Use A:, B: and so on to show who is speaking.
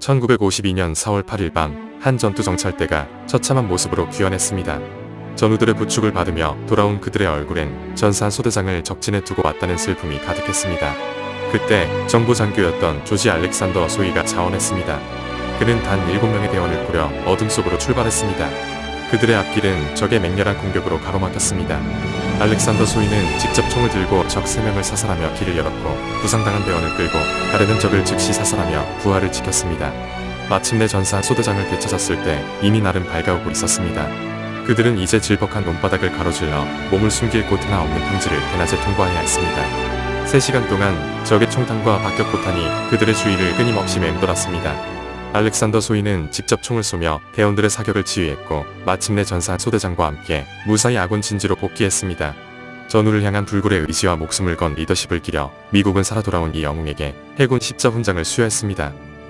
A: 1952년 4월 8일 밤 한 전투 정찰대가 처참한 모습으로 귀환했습니다. 전우들의 부축을 받으며 돌아온 그들의 얼굴엔 전사 소대장을 적진에 두고 왔다는 슬픔이 가득했습니다. 그때 정부 장교였던 조지 알렉산더 소이가 자원했습니다. 그는 단 7명의 대원을 꾸려 어둠 속으로 출발했습니다. 그들의 앞길은 적의 맹렬한 공격으로 가로막혔습니다. 알렉산더 소이는 직접 총을 들고 적 3명을 사살하며 길을 열었고 부상당한 대원을 끌고 가르는 적을 즉시 사살하며 부하를 지켰습니다. 마침내 전사 소대장을 되찾았을 때 이미 날은 밝아오고 있었습니다. 그들은 이제 질퍽한 논바닥을 가로질러 몸을 숨길 곳 하나 없는 평지를 대낮에 통과해야 했습니다. 3시간 동안 적의 총탄과 박격포탄이 그들의 주위를 끊임없이 맴돌았습니다. 알렉산더 소이는 직접 총을 쏘며 대원들의 사격을 지휘했고 마침내 전사 소대장과 함께 무사히 아군 진지로 복귀했습니다. 전우를 향한 불굴의 의지와 목숨을 건 리더십을 기려 미국은 살아 돌아온 이 영웅에게 해군 십자 훈장을 수여했습니다.